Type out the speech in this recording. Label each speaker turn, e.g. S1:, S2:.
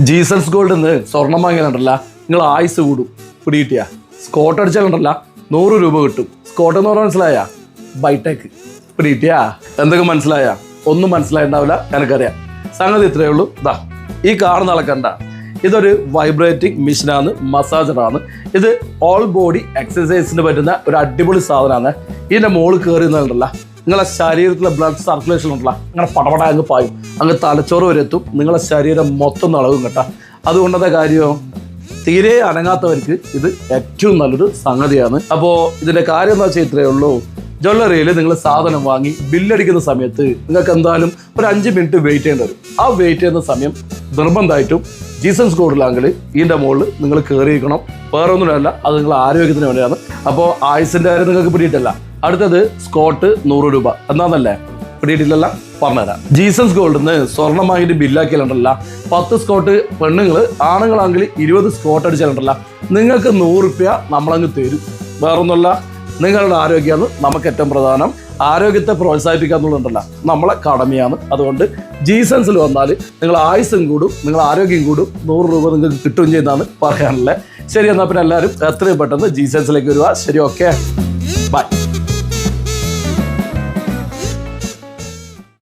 S1: Jesus gold നിന്ന് സ്വർണം വാങ്ങിയാലുണ്ടല്ല. നിങ്ങൾ ആയുസ് കൂടും. പിടികിട്ടിയ. സ്കോട്ട് അടിച്ചാലുണ്ടല്ല. നൂറ് രൂപ കിട്ടും. സ്കോട്ട് എന്ന് പറഞ്ഞാൽ മനസ്സിലായ? ബൈടെക്. പിടികിട്ടിയ? എന്തൊക്കെ മനസ്സിലായ? ഒന്നും മനസ്സിലായിട്ടുണ്ടാവില്ല എനിക്കറിയാം. സംഗതി ഇത്രയേ ഉള്ളൂ. ദാ ഈ കാണുന്ന ആളെ കണ്ട. ഇതൊരു വൈബ്രേറ്റിംഗ് മെഷീനാണ് മസാജറാണ് ഇത് ഓൾ ബോഡി എക്സസൈസിന് പറ്റുന്ന ഒരു അടിപൊളി സാധനമാണ് ഇതിന്റെ മോൾ കയറി നിന്നുണ്ടല്ല നിങ്ങളെ ശരീരത്തിലെ ബ്ലഡ് സർക്കുലേഷൻ ഉണ്ടല്ല അങ്ങനെ പടപട അങ്ങ് പായും. അങ്ങ് തലച്ചോറ് വരെ എത്തും. നിങ്ങളെ ശരീരം മൊത്തം നളവും കേട്ടാ. അതുകൊണ്ടത്തെ കാര്യമോ തീരെ അനങ്ങാത്തവർക്ക് ഇത് ഏറ്റവും നല്ലൊരു സംഗതിയാണ്. അപ്പോൾ ഇതിന്റെ കാര്യം എന്താ വെച്ചാൽ ഇത്രയേ ഉള്ളൂ. ജ്വല്ലറിയിൽ നിങ്ങൾ സാധനം വാങ്ങി ബില്ലടിക്കുന്ന സമയത്ത് നിങ്ങൾക്ക് എന്തായാലും ഒരു അഞ്ച് മിനിറ്റ് വെയിറ്റ് ചെയ്യേണ്ടി വരും. ആ വെയിറ്റ് ചെയ്യുന്ന സമയം നിർബന്ധമായിട്ടും ജീസൻസ് കോഡിലാങ്കിൽ ഇതിന്റെ മുകളിൽ നിങ്ങൾ കയറിയിരിക്കണം വേറെ ഒന്നുമല്ല അത് നിങ്ങളുടെ ആരോഗ്യത്തിന് വേണ്ടിയാണ്. അപ്പോൾ ആയുസിന്റെ കാര്യം നിങ്ങൾക്ക് പിടിയിട്ടല്ല. അടുത്തത് സ്കോട്ട് നൂറ് രൂപ. എന്നാന്നല്ലേ? പിടിയിട്ടില്ലല്ല പറഞ്ഞുതരാം. ജീസസ് ഗോൾഡിൽ സ്വർണമായിട്ട് ബില്ലാക്കിയാലുണ്ടല്ല പത്ത് സ്കോട്ട് പെണ്ണുങ്ങൾ ആണുങ്ങളാണെങ്കിൽ ഇരുപത് സ്കോട്ട് അടിച്ചാലുണ്ടല്ല നിങ്ങൾക്ക് നൂറ് റുപ്യ നമ്മളങ്ങ് തരും. വേറൊന്നുമല്ല നിങ്ങളുടെ ആരോഗ്യമാണ് നമുക്ക് ഏറ്റവും പ്രധാനം. ആരോഗ്യത്തെ പ്രോത്സാഹിപ്പിക്കുക എന്നുള്ളതുണ്ടല്ല നമ്മളെ കടമയാണ്. അതുകൊണ്ട് ജീസൻസിൽ വന്നാൽ നിങ്ങൾ ആയുസ്സും കൂടും നിങ്ങൾ ആരോഗ്യം കൂടും നൂറ് രൂപ നിങ്ങൾക്ക് കിട്ടുകയും ചെയ്യുന്നതാണ് പറയാനുള്ളത്. ശരി എന്നാൽ പിന്നെ എല്ലാവരും എത്രയും പെട്ടെന്ന് ജീസൻസിലേക്ക് വരിക. ശരി ഓക്കെ ബൈ